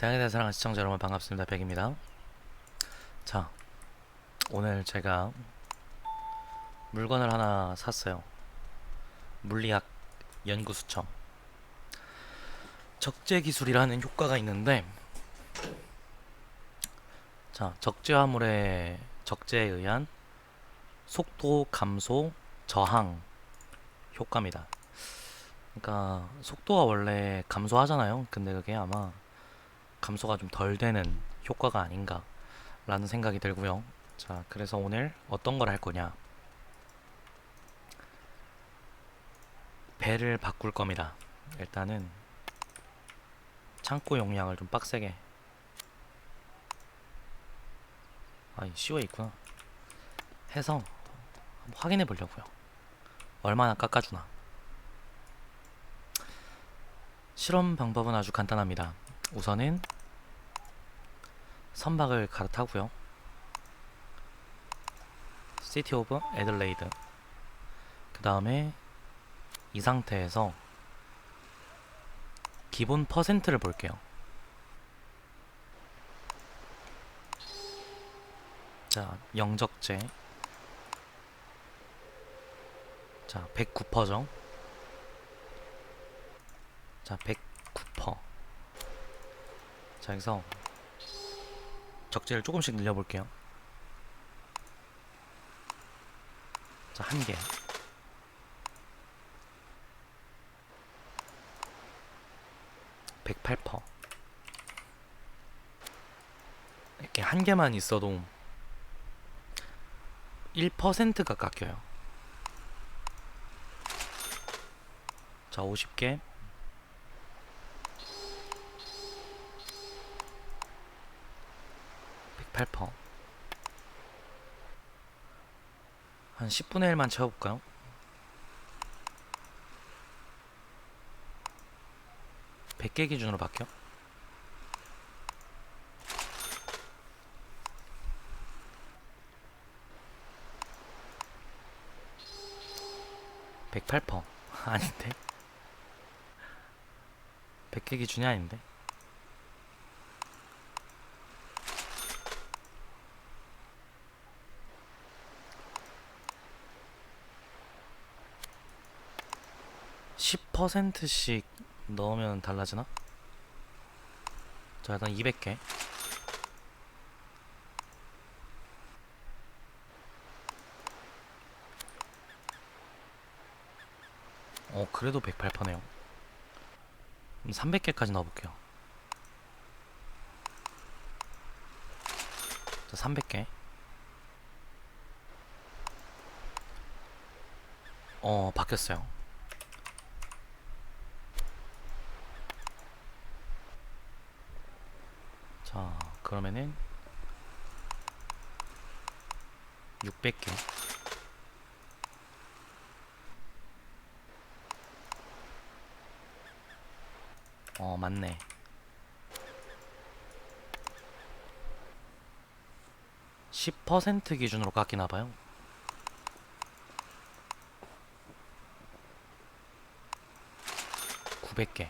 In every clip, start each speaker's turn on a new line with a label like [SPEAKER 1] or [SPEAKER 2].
[SPEAKER 1] 대학에 대한 사랑하는 시청자 여러분 반갑습니다. 백입니다. 자, 오늘 제가 물건을 하나 샀어요. 물리학 연구수청. 적재 기술이라는 효과가 있는데, 자, 적재 화물의 적재에 의한 속도 감소 저항 효과입니다. 그러니까 속도가 원래 감소하잖아요. 근데 그게 아마 감소가 좀 덜 되는 효과가 아닌가 라는 생각이 들고요. 자, 그래서 오늘 어떤 걸 할 거냐? 배를 바꿀 겁니다. 일단은 창고 용량을 좀 빡세게 아, 이 CO에 있구나. 해서 한번 확인해 보려고요. 얼마나 깎아주나. 실험 방법은 아주 간단합니다. 우선은 선박을 갈아타고요. 시티 오브 애들레이드. 그 다음에 이 상태에서 기본 퍼센트를 볼게요. 자, 영적제. 자, 109%죠. 자, 109%. 자, 여기서 적재를 조금씩 늘려볼게요. 자, 한 개. (108%) 이렇게 한 개만 있어도 1%가 깎여요. 자, 50개. 108%. 한 10분의 1만 채워볼까요? (100개) 기준으로 바뀌어 (108%) 아닌데 100개 기준이 아닌데 10%씩 넣으면 달라지나? 자, 일단 200개. 어, 그래도 108%네요. 그럼 300개까지 넣어볼게요. 자, 300개. 어, 바뀌었어요. 자, 그러면은 600개. 어, 맞네. (10% 기준으로 깎이나 봐요. (900개)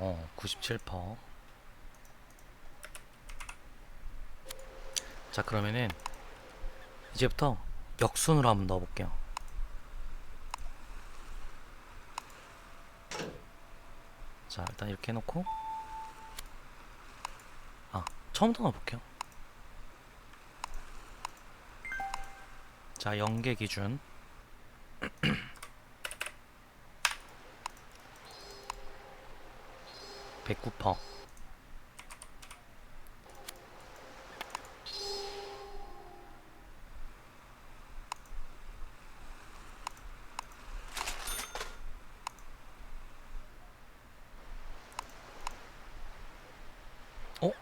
[SPEAKER 1] 어, 97%. 자, 그러면은 이제부터 역순으로 한번 넣어볼게요. 자, 일단 이렇게 해놓고 아, 처음부터 넣어볼게요. 자, 연계 기준 109퍼 어?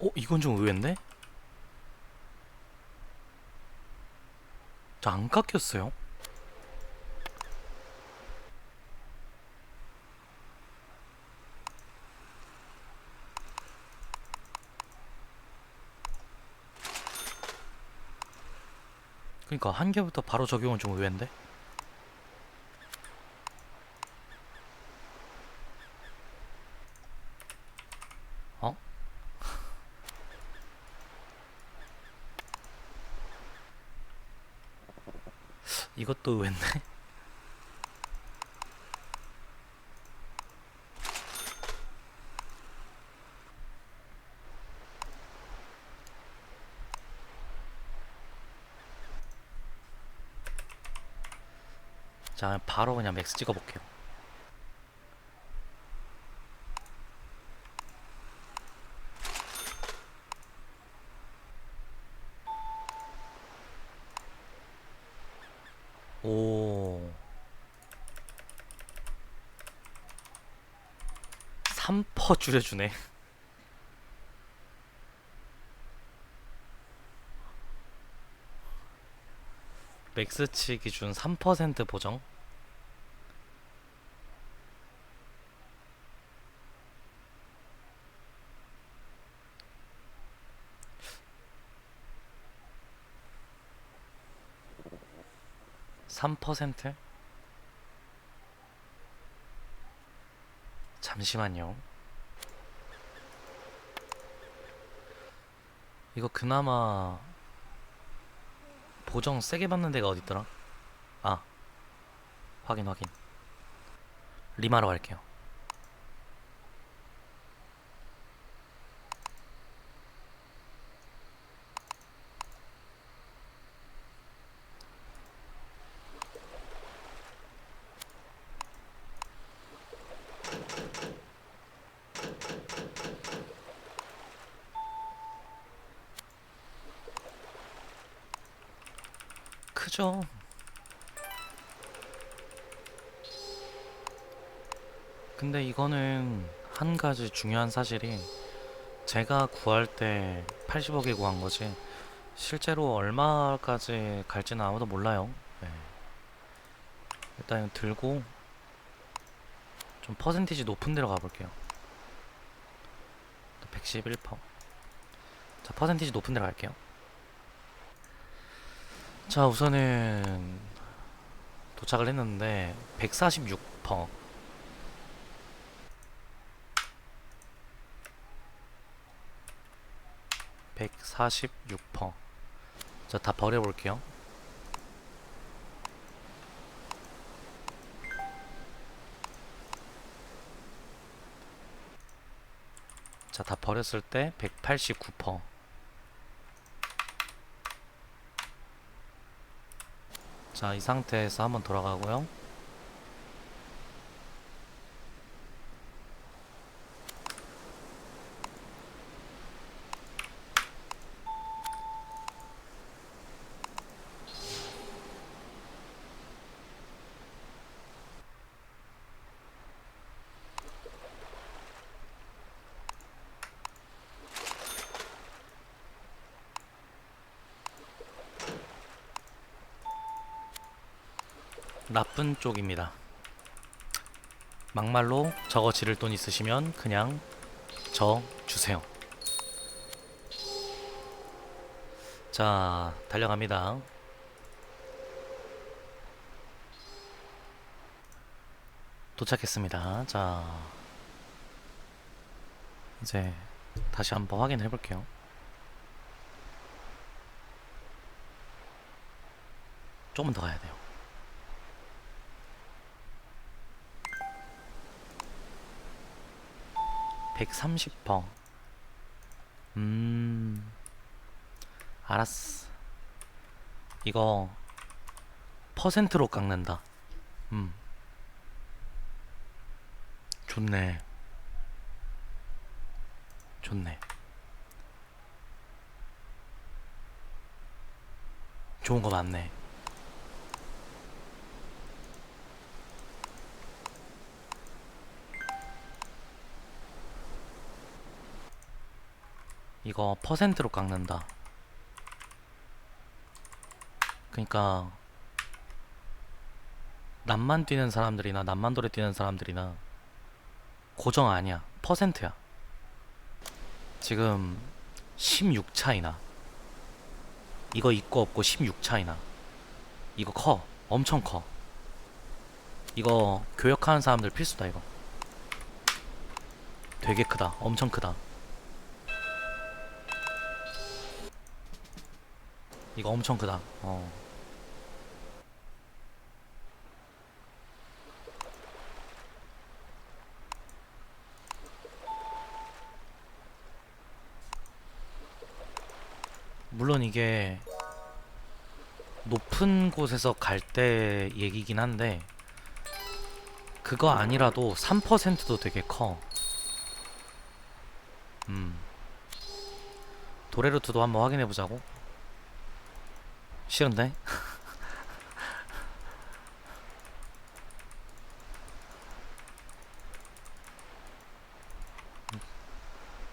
[SPEAKER 1] 어? 이건 좀 의외인데? 안 깎였어요? 그니까 한 개부터 바로 적용은 좀 의외인데? 어? 이것도 의외인데? 자, 바로 그냥 맥스 찍어볼게요. 오. 3% 줄여주네. 맥스치 기준 3% 보정. 삼 퍼센트? 잠시만요. 이거 그나마 보정 세게 받는 데가 어딨더라? 아, 확인 확인. 리마로 갈게요. 크죠? 근데 이거는 한 가지 중요한 사실이 제가 구할 때 80억에 구한 거지 실제로 얼마까지 갈지는 아무도 몰라요. 네. 일단 들고 좀 퍼센티지 높은 데로 가볼게요. 111%. 자, 퍼센티지 높은 데로 갈게요. 자, 우선은 도착을 했는데 146%. 백사십육 퍼. 자, 다 버려볼게요. 자, 다 버렸을 때 백팔십구 퍼. 자, 이 상태에서 한번 돌아가고요. 나쁜 쪽입니다. 막말로 저거 지를 돈 있으시면 그냥 저 주세요. 자, 달려갑니다. 도착했습니다. 자, 이제 다시 한번 확인해 볼게요. 조금 더 가야 돼요. 130퍼. 음, 알았어. 이거 퍼센트로 깎는다. 음, 좋네. 좋네. 좋은 거 맞네. 이거 퍼센트로 깎는다. 그러니까 남만 뛰는 사람들이나 남만도에 뛰는 사람들이나 고정 아니야. 퍼센트야. 지금 16 차이나. 이거 있고 없고 16 차이나. 이거 커. 엄청 커. 이거 교역하는 사람들 필수다 이거. 되게 크다. 엄청 크다. 이거 엄청 크다. 어. 물론 이게 높은 곳에서 갈 때 얘기긴 한데 그거 아니라도 3%도 되게 커. 음. 도레루트도 한번 확인해 보자고. 싫은데?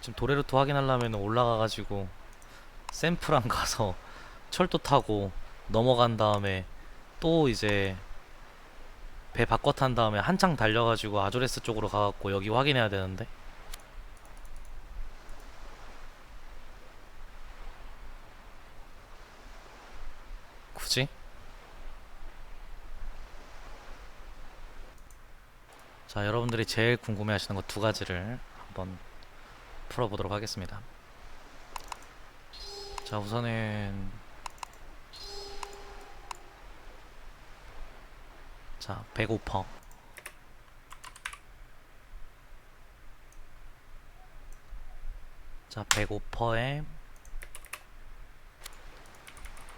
[SPEAKER 1] 지금 도레루트 확인하려면 올라가가지고 샘프랑 가서 철도 타고 넘어간 다음에 또 이제 배 바꿔 탄 다음에 한창 달려가지고 아조레스 쪽으로 가갖고 여기 확인해야 되는데 굳이? 자 여러분들이 제일 궁금해 하시는 것 두 가지를 한번 풀어보도록 하겠습니다. 자 우선은 자 배고파 자 배고퍼에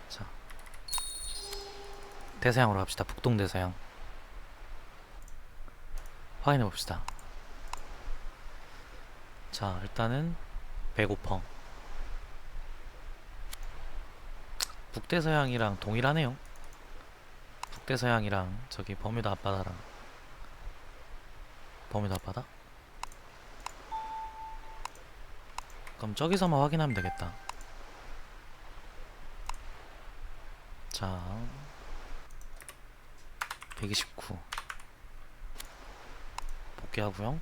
[SPEAKER 1] 자 대서양으로 갑시다. 북동 대서양 확인해 봅시다 자 일단은 배고파 북대서양이랑 동일하네요. 북대서양이랑 저기 버뮤다 앞바다랑 버뮤다 앞바다? 그럼 저기서만 확인하면 되겠다. 자, 129 복귀하고요.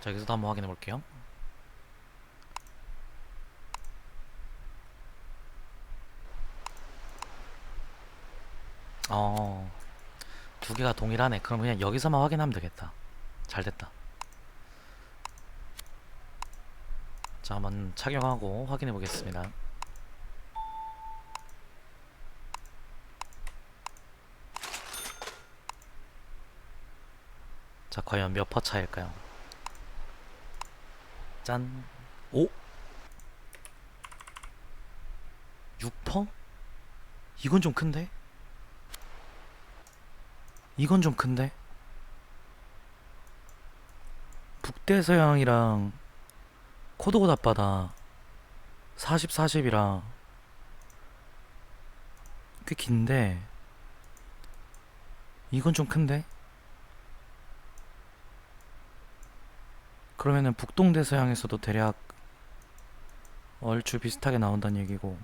[SPEAKER 1] 자, 여기서도 한번 확인해 볼게요. 어, 두 개가 동일하네. 그럼 그냥 여기서만 확인하면 되겠다. 잘 됐다. 자, 한번 착용하고 확인해 보겠습니다. 자, 과연 몇 퍼 차일까요? 짠. 오? 6퍼? 이건 좀 큰데? 이건 좀 큰데? 북대서양이랑 코드고 앞바다 40, 40이랑 꽤 긴데 이건 좀 큰데? 그러면은 북동대서양에서도 대략 얼추 비슷하게 나온다는 얘기고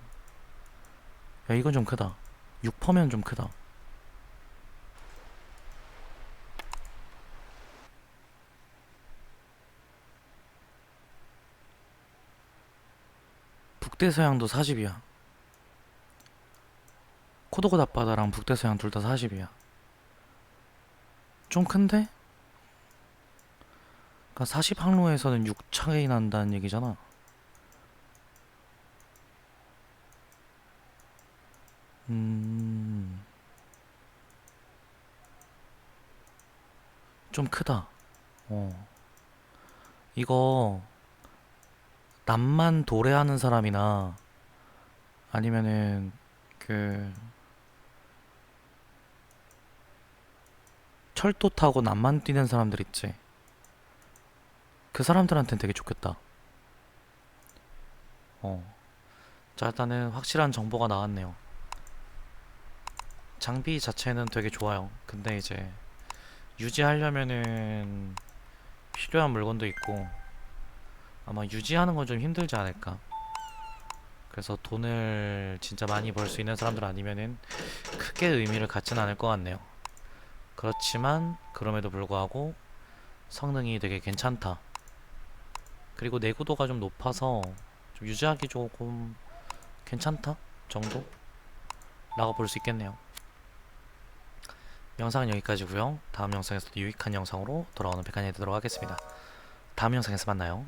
[SPEAKER 1] 야 이건 좀 크다 6퍼면 좀 크다 북대서양도 40이야. 코도고 앞바다랑 북대서양 둘 다 40이야. 좀 큰데? 그러니까 40 항로에서는 6 차이 난다는 얘기잖아. 음. 좀 크다. 어. 이거 남만 도래하는 사람이나 아니면은 그 철도 타고 남만 뛰는 사람들 있지. 그 사람들한테는 되게 좋겠다. 어. 자, 일단은 확실한 정보가 나왔네요. 장비 자체는 되게 좋아요. 근데 이제 유지하려면은 필요한 물건도 있고 아마 유지하는 건 좀 힘들지 않을까. 그래서 돈을 진짜 많이 벌 수 있는 사람들 아니면은 크게 의미를 갖지는 않을 것 같네요. 그렇지만 그럼에도 불구하고 성능이 되게 괜찮다. 그리고 내구도가 좀 높아서 좀 유지하기 조금 괜찮다 정도? 라고 볼 수 있겠네요. 영상은 여기까지고요. 다음 영상에서도 유익한 영상으로 돌아오는 백한이 되도록 하겠습니다. 다음 영상에서 만나요.